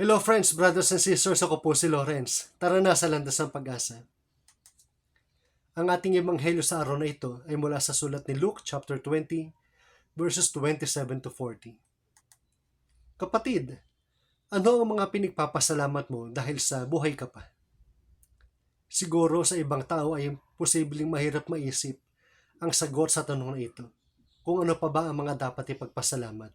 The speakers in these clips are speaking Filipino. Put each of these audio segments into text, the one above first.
Hello friends, brothers and sisters, ako po si Lawrence. Tara na sa landas ng pag-asa. Ang ating ebanghelyo sa araw na ito ay mula sa sulat ni Luke chapter 20 verses 27 to 40. Kapatid, ano ang mga pinagpapasalamat mo dahil sa buhay ka pa? Siguro sa ibang tao ay posibleng mahirap maisip ang sagot sa tanong na ito. Kung ano pa ba ang mga dapat ipagpasalamat,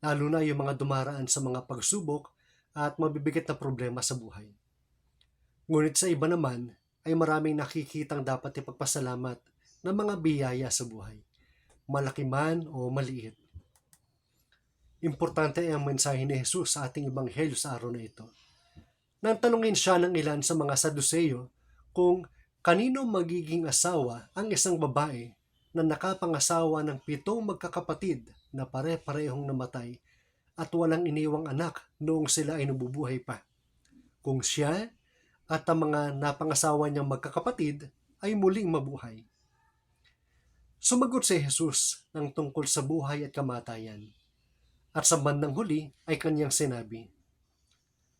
lalo na yung mga dumaraan sa mga pagsubok at mabibigat na problema sa buhay. Ngunit sa iba naman ay maraming nakikitang dapat ipagpasalamat na mga biyaya sa buhay, malaki man o maliit. Importante ang mensahe ni Jesus sa ating ebanghelyo sa araw na ito. Nang tanungin siya ng ilan sa mga Saduseyo kung kanino magiging asawa ang isang babae na nakapangasawa ng pitong magkakapatid na pare-parehong namatay at walang iniwang anak noong sila ay nabubuhay pa. Kung siya at ang mga napangasawa niyang magkakapatid ay muling mabuhay. Sumagot si Jesus ng tungkol sa buhay at kamatayan. At sa bandang huli ay kanyang sinabi,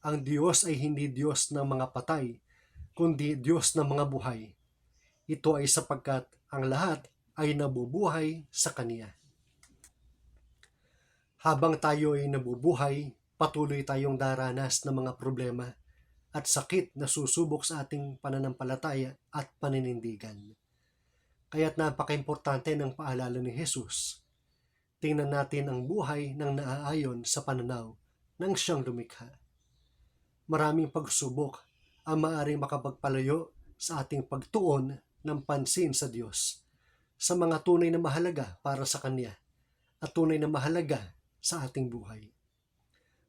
Ang Diyos ay hindi Diyos ng mga patay, kundi Diyos ng mga buhay. Ito ay sapagkat ang lahat ay nabubuhay sa Kaniya. Habang tayo ay nabubuhay, patuloy tayong daranas ng mga problema at sakit na susubok sa ating pananampalataya at paninindigan. Kaya't napaka-importante ng paalala ni Jesus. Tingnan natin ang buhay ng naaayon sa pananaw ng siyang lumikha. Maraming pagsubok ang maaaring makapagpalayo sa ating pagtuon ng pansin sa Diyos sa mga tunay na mahalaga para sa Kanya at tunay na mahalaga sa ating buhay.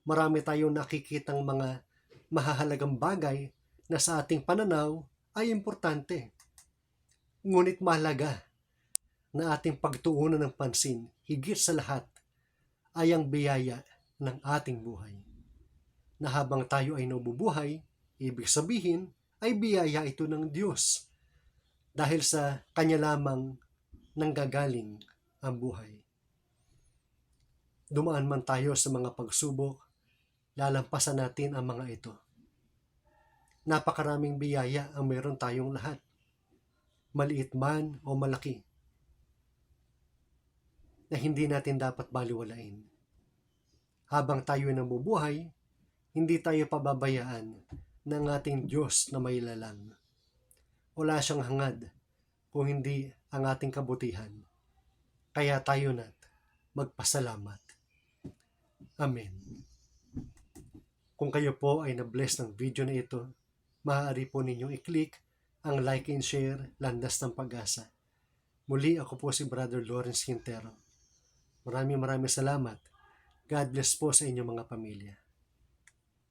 Marami tayong nakikitang mga mahahalagang bagay na sa ating pananaw ay importante. Ngunit mahalaga na ating pagtuunan ng pansin higit sa lahat ay ang biyaya ng ating buhay. Na habang tayo ay nabubuhay, ibig sabihin ay biyaya ito ng Diyos dahil sa Kanya lamang nanggagaling ang buhay. Dumaan man tayo sa mga pagsubok, lalampasan natin ang mga ito. Napakaraming biyaya ang meron tayong lahat. Maliit man o malaki. Na hindi natin dapat baliwalain. Habang tayo nabubuhay, hindi tayo pababayaan ng ating Diyos na may lalang. Wala siyang hangad kung hindi ang ating kabutihan. Kaya tayo na't magpasalamat. Amen. Kung kayo po ay na-bless ng video na ito, maaari po ninyong i-click ang like and share Landas ng Pag-asa. Muli ako po si Brother Lawrence Quintero. Maraming maraming salamat. God bless po sa inyong mga pamilya.